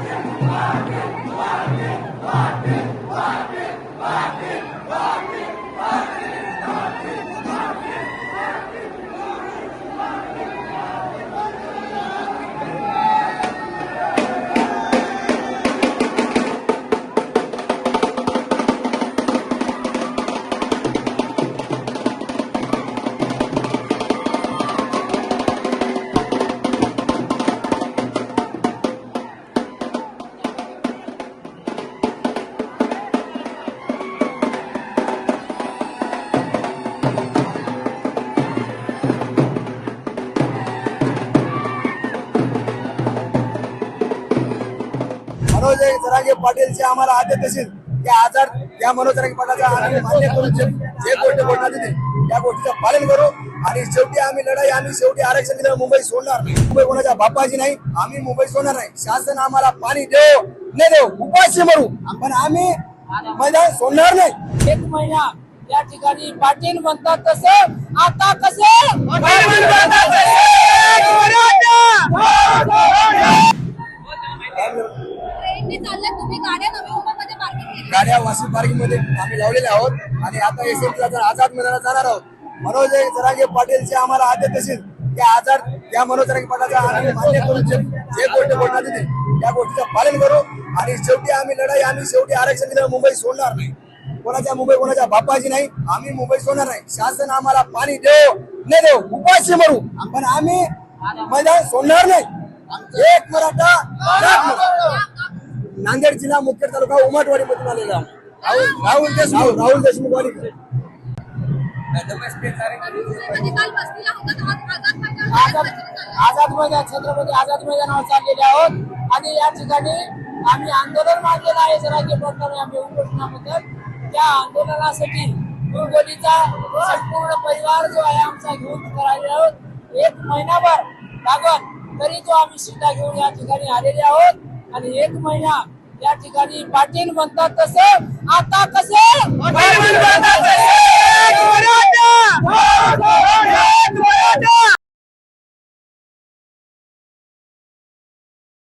Yeah. Manoj Jarange पाटीलचे आम्हाला आद्य तसेच त्या आजार त्या मनोज जरांगे पाटलाचा आम्ही मान्य करून जे गोष्टी बोलणार तिथे त्या गोष्टीचं पालन करू. आणि शेवटी आम्ही लढाई आम्ही शेवटी आरक्षण दिलं मुंबई सोडणार. नाही मुंबई कोणाच्या बापाची नाही आम्ही मुंबई सोडणार नाही. शासन आम्हाला पाणी देव न देव उपाशी मरू. पण आम्ही मैदान सोडणार नाही. एक महिना या ठिकाणी पाटील म्हणतात तसं आता कसं? गाड्या वाशिम पार्किंग वाशी पार्किंगमध्ये आम्ही लावलेल्या आहोत. आणि आता एस एम आझाद मैदानात जाणार आहोत मनोज जरांगे पाटीलचे आम्हाला आदत असेल त्या आजार त्या मनोज जरांगे पाटलाचा आम्ही मान्य करून जे गोष्ट बोलणार तिथे त्या गोष्टीचं पालन करू. आणि शेवटी आम्ही लढाई आम्ही शेवटी आरक्षण दिलं मुंबई सोडणार नाही. कोणाच्या मुंबई कोणाच्या बापाची नाही. आम्ही मुंबई सोडणार नाही. शासन आम्हाला पाणी देव नाही देव उपाशी मरू. पण आम्ही मैदान सोडणार नाही. एक मराठा. नांदेड जिल्हा मुख्य तालुका उमटवाडी मधून आलेला. राहुल देशमुख. राहुल. देशमुख होता आझाद आझाद मैदान छत्रपती आझाद मैदानावर चाललेले आहोत. आणि या ठिकाणी आम्ही आंदोलन मांडलेलं आहे. जरांगे पाटलांनी आम्ही उपोषणाबद्दल. त्या आंदोलनासाठी हिंगोलीचा संपूर्ण परिवार जो आहे आमचा घेऊन करायला आहोत. एक महिनाभर लागत तरी तो आम्ही शिटा घेऊन या ठिकाणी आलेले आहोत. आणि एक महिना या ठिकाणी पाटील म्हणतात तसं आता कसं